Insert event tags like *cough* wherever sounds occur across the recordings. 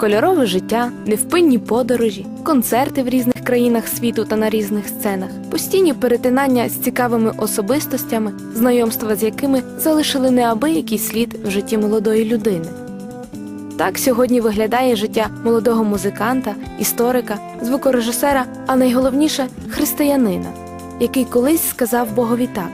Кольорове життя, невпинні подорожі, концерти в різних країнах світу та на різних сценах, постійні перетинання з цікавими особистостями, знайомства з якими залишили неабиякий слід в житті молодої людини. Так сьогодні виглядає життя молодого музиканта, історика, звукорежисера, а найголовніше християнина, який колись сказав Богові так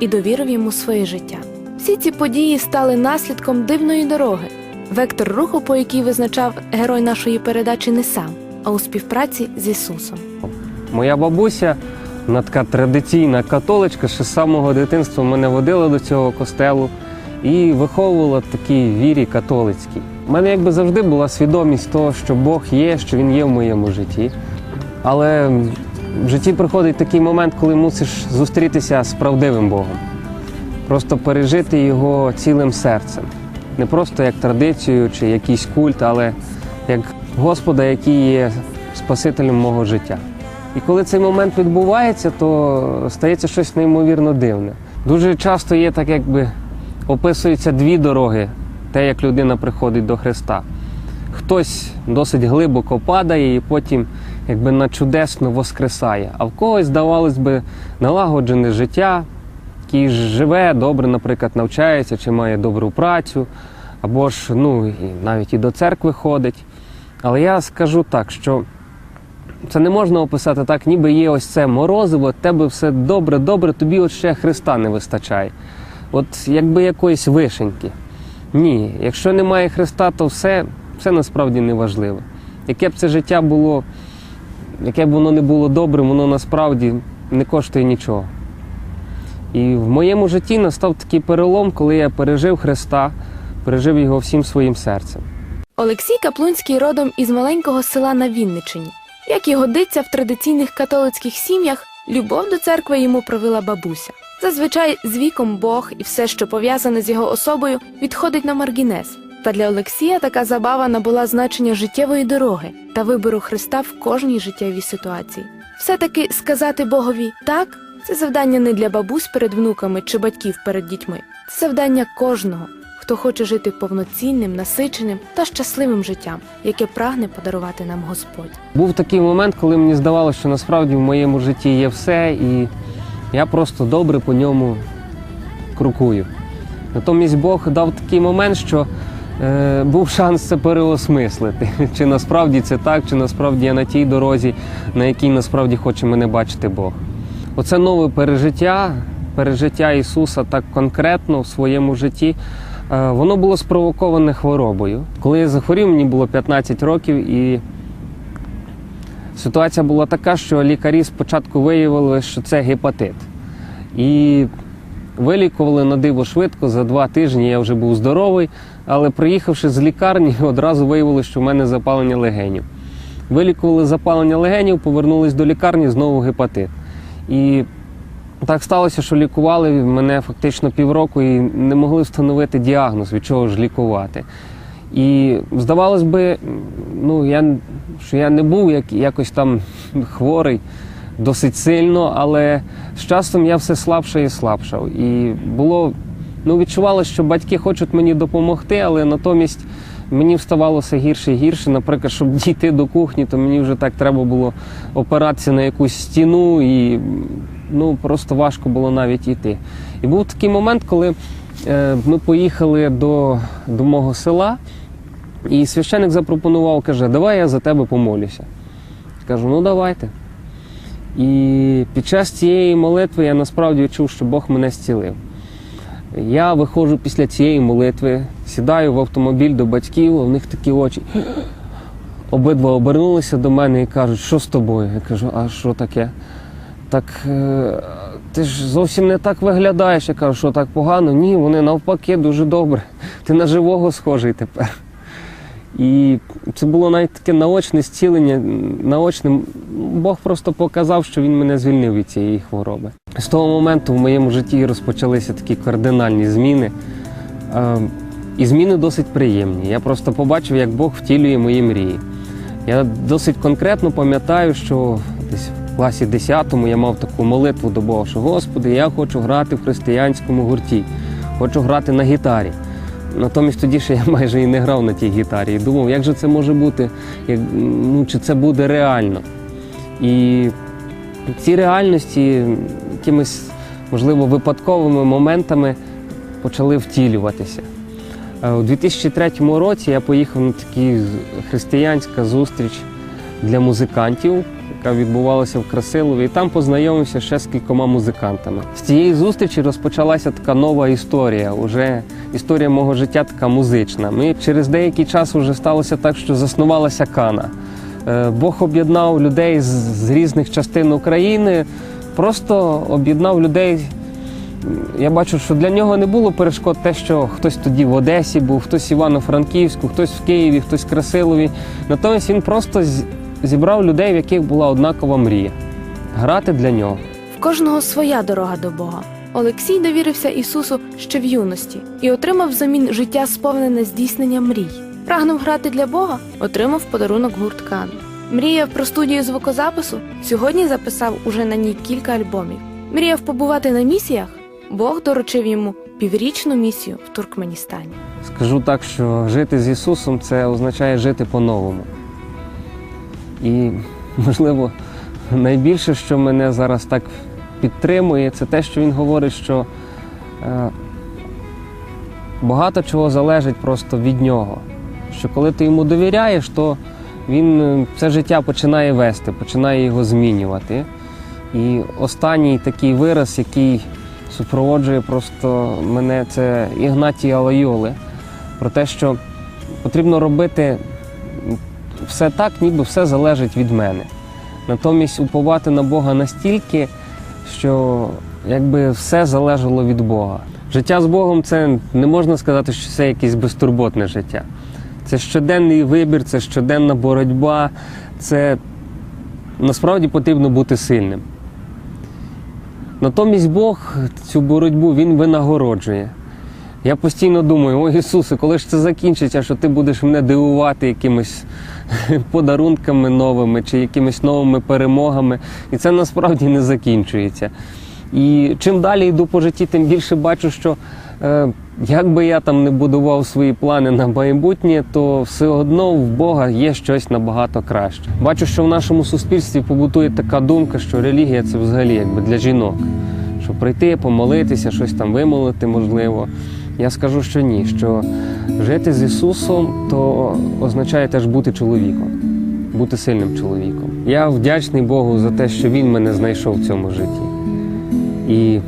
і довірив йому своє життя. Всі ці події стали наслідком дивної дороги, вектор руху, по якій визначав герой нашої передачі не сам, а у співпраці з Ісусом. Моя бабуся, вона така традиційна католичка, ще з самого дитинства мене водила до цього костелу і виховувала в такій вірі католицькій. У мене якби завжди була свідомість того, що Бог є, що Він є в моєму житті. Але в житті приходить такий момент, коли мусиш зустрітися з правдивим Богом, просто пережити його цілим серцем. Не просто як традицію чи якийсь культ, але як Господа, який є Спасителем мого життя. І коли цей момент відбувається, то стається щось неймовірно дивне. Дуже часто є так, якби описуються дві дороги, те, як людина приходить до Христа. Хтось досить глибоко падає і потім якби на чудесно воскресає. А в когось, здавалось би, налагоджене життя, який живе, добре, наприклад, навчається чи має добру працю, або ж ну, і навіть і до церкви ходить. Але я скажу так, що це не можна описати так, ніби є ось це морозиво, тебе все добре, добре, тобі от ще Христа не вистачає. От якби якоїсь вишеньки. Ні, якщо немає Христа, то все, все насправді не важливо. Яке б це життя було, яке б воно не було добрим, воно насправді не коштує нічого. І в моєму житті настав такий перелом, коли я пережив Христа, пережив його всім своїм серцем. Олексій Каплунський родом із маленького села на Вінничині. Як і годиться в традиційних католицьких сім'ях, любов до церкви йому провела бабуся. Зазвичай з віком Бог і все, що пов'язане з його особою, відходить на маргінез. Та для Олексія така забава набула значення життєвої дороги та вибору Христа в кожній життєвій ситуації. Все-таки сказати Богові так це завдання не для бабусь перед внуками чи батьків перед дітьми. Це завдання кожного, хто хоче жити повноцінним, насиченим та щасливим життям, яке прагне подарувати нам Господь. Був такий момент, коли мені здавалося, що насправді в моєму житті є все, і я просто добре по ньому крокую. Натомість Бог дав такий момент, що е, був шанс це переосмислити. *laughs* Чи насправді це так, чи насправді я на тій дорозі, на якій насправді хоче мене бачити Бог. Оце нове пережиття, пережиття Ісуса так конкретно в своєму житті. е, Воно було спровоковане хворобою. Коли я захворів, мені було 15 років, і Ситуація була така, що лікарі спочатку виявили, що це гепатит. І вилікували на диво швидко. За два тижні я вже був здоровий, але приїхавши з лікарні, *laughs* одразу виявили, що в мене запалення легенів. Вилікували запалення легенів, повернулись до лікарні, знову гепатит. І так сталося, що лікували мене фактично півроку і не могли встановити діагноз, від чого ж лікувати. І здавалось би, ну я що я не був як, якось там хворий досить сильно, але з часом я все слабше і слабшав. І було, ну відчувалося, що батьки хочуть мені допомогти, але натомість мені вставало все гірше і гірше. Наприклад, щоб дійти до кухні, то мені вже так треба було опиратися на якусь стіну, і ну просто важко було навіть йти. І був такий момент, коли е, ми поїхали до, до мого села. І священик запропонував, каже, давай я за тебе помолюся. Кажу, ну давайте. І під час цієї молитви я насправді відчув, що Бог мене зцілив. Я виходжу після цієї молитви, сідаю в автомобіль до батьків, у них такі очі. Обидва обернулися до мене і кажуть, що з тобою? Я кажу, а що таке? Так е, ти ж зовсім не так виглядаєш. Я кажу, що так погано? Ні, вони навпаки дуже добре. Ти на живого схожий тепер. І це було навіть таке наочне зцілення. Наочним Бог просто показав, що він мене звільнив від цієї хвороби. З того моменту в моєму житті розпочалися такі кардинальні зміни. Е, І зміни досить приємні. Я просто побачив, як Бог втілює мої мрії. Я досить конкретно пам'ятаю, що десь в класі 10 я мав таку молитву до Бога, що Господи, я хочу грати в християнському гурті, хочу грати на гітарі. Натомість тоді ще я *laughs* майже і не грав на тій гітарі. І думав, як же це може бути, як, ну, чи це буде реально. І ці реальності якимись, можливо, випадковими моментами почали втілюватися. Е, У 2003 році я поїхав на таку християнська зустріч для музикантів, яка відбувалася в Красилові, і там познайомився ще з кількома музикантами. З цієї зустрічі розпочалася така нова історія. Уже історія мого життя така музична. Ми через деякий час вже сталося так, що заснувалася Кана. Е, Бог об'єднав людей з, різних частин України, просто об'єднав людей. Я бачу, що для нього не було перешкод те, що хтось тоді в Одесі був, хтось в Івано-Франківську, хтось в Києві, хтось в Красилові. Натомість він просто зібрав людей, в яких була однакова мрія грати для нього. В кожного своя дорога до Бога. Олексій довірився Ісусу ще в юності і отримав взамін життя сповнене здійснення мрій. Прагнув грати для Бога, отримав подарунок гурт Кан. Мріяв про студію звукозапису. Сьогодні записав уже на ній кілька альбомів. Мріяв побувати на місіях. Бог доручив йому піврічну місію в Туркменістані. Скажу так, що жити з Ісусом це означає жити по-новому. І, можливо, найбільше, що мене зараз так підтримує, це те, що він говорить, що е, багато чого залежить просто від нього. Що коли ти йому довіряєш, то він е, це життя починає вести, починає його змінювати. І останній такий вираз, який супроводжує просто мене, це Ігнатія Лайоли, про те, що потрібно робити все так, ніби все залежить від мене. Натомість уповати на Бога настільки, що якби все залежало від Бога. Життя з Богом це не можна сказати, що це якесь безтурботне життя. Це щоденний вибір, це щоденна боротьба, це насправді потрібно бути сильним. Натомість Бог цю боротьбу Він винагороджує. Я постійно думаю, о Ісусе, коли ж це закінчиться, що ти будеш мене дивувати якимись *laughs* подарунками новими чи якимись новими перемогами. І це насправді не закінчується. І чим далі йду по житті, тим більше бачу, що е, як би я там не будував свої плани на майбутнє, то все одно в Бога є щось набагато краще. Бачу, що в нашому суспільстві побутує така думка, що релігія це взагалі якби для жінок. Що прийти, помолитися, щось там вимолити можливо. Я скажу, що ні, що жити з Ісусом то означає теж бути чоловіком, бути сильним чоловіком. Я вдячний Богу за те, що Він мене знайшов в цьому житті. І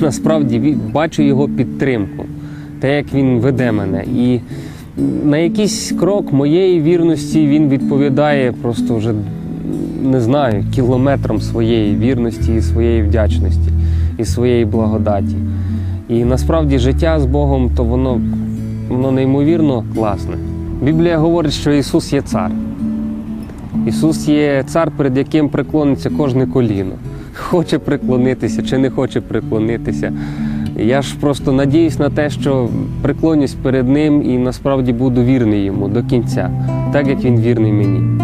насправді бачу його підтримку, те, як він веде мене. І на якийсь крок моєї вірності він відповідає просто вже не знаю, кілометрам своєї вірності і своєї вдячності і своєї благодаті. І насправді життя з Богом, то воно, воно неймовірно класне. Біблія говорить, що Ісус є цар. Ісус є цар, перед яким преклониться кожне коліно. Хоче преклонитися чи не хоче преклонитися. Я ж просто надіюсь на те, що преклонюсь перед ним і насправді буду вірний йому до кінця, так як він вірний мені.